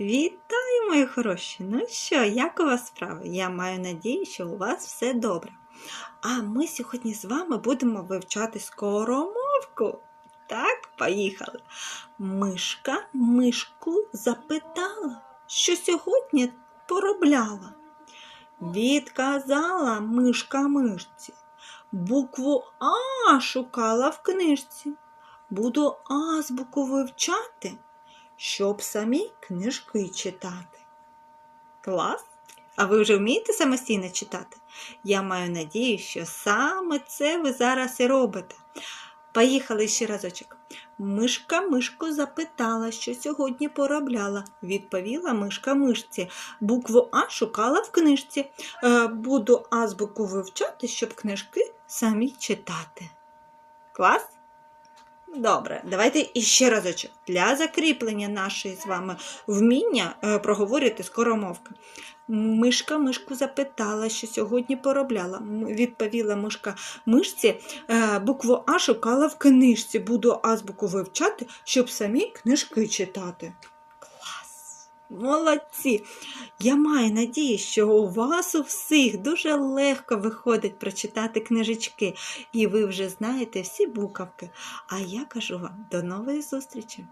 Вітаю, мої хороші! Ну що, як у вас справи? Я маю надію, що у вас все добре. А ми сьогодні з вами будемо вивчати скоромовку. Так, поїхали. Мишка мишку запитала, що сьогодні поробляла. Відказала мишка мишці. Букву А шукала в книжці. Буду азбуку вивчати щоб самі книжки читати. Клас! А ви вже вмієте самостійно читати? Я маю надію, що саме це ви зараз і робите. Поїхали ще разочок. Мишка мишку запитала, що сьогодні поробляла. Відповіла мишка мишці. Букву А шукала в книжці. Е, Буду азбуку вивчати, щоб книжки самі читати. Клас? Добре, давайте іще разочок. Для закріплення нашої з вами вміння е, проговорити скоромовки. Мишка мишку запитала, що сьогодні поробляла. Відповіла мишка мишці, е, букву А шукала в книжці. Буду азбуку вивчати, щоб самі книжки читати. Молодці! Я маю надію, що у вас у всіх дуже легко виходить прочитати книжечки, і ви вже знаєте всі буковки. А я кажу вам до нової зустрічі!